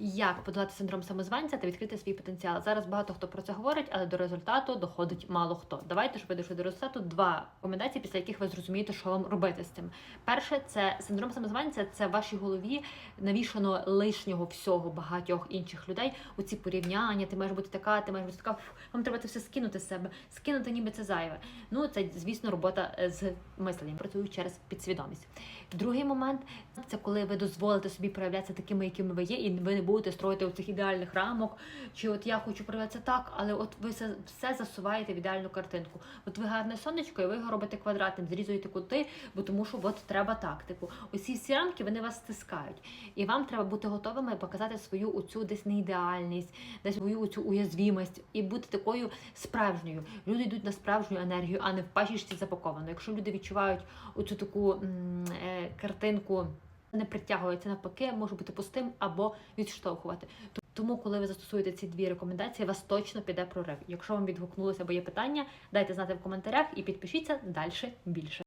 Як подолати синдром самозванця та відкрити свій потенціал? Зараз багато хто про це говорить, але до результату доходить мало хто. Давайте, щоб ви до результату, два рекомендації, після яких ви зрозумієте, що вам робити з цим. Перше, це синдром самозванця. Це в вашій голові навішано лишнього всього багатьох інших людей. У ці порівняння, ти маєш бути така, ти маєш бути така. Вам треба це все скинути з себе, скинути, ніби це зайве. Ну це звісно робота е, з мисленням. Працюю через підсвідомість. Другий момент це коли ви дозволите собі проявлятися такими, якими ви є, і ви не будете строїти у цих ідеальних рамок. Чи от я хочу проявлятися так, але от ви все, все засуваєте в ідеальну картинку. От ви гарне сонечко, і ви його робите квадратним, зрізуєте кути, бо тому що от треба так. Типу, усі всі рамки вони вас стискають. І вам треба бути готовими показати свою оцю десь неідеальність, десь свою оцю уязвімість і бути такою справжньою. Люди йдуть на справжню енергію, а не в пачечці запаковано. Якщо люди відчувають оцю таку м, е, картинку, не притягується навпаки, може бути пустим або відштовхувати. Тому, коли ви застосуєте ці дві рекомендації, вас точно піде прорив. Якщо вам відгукнулося або є питання, дайте знати в коментарях і підпишіться далі більше.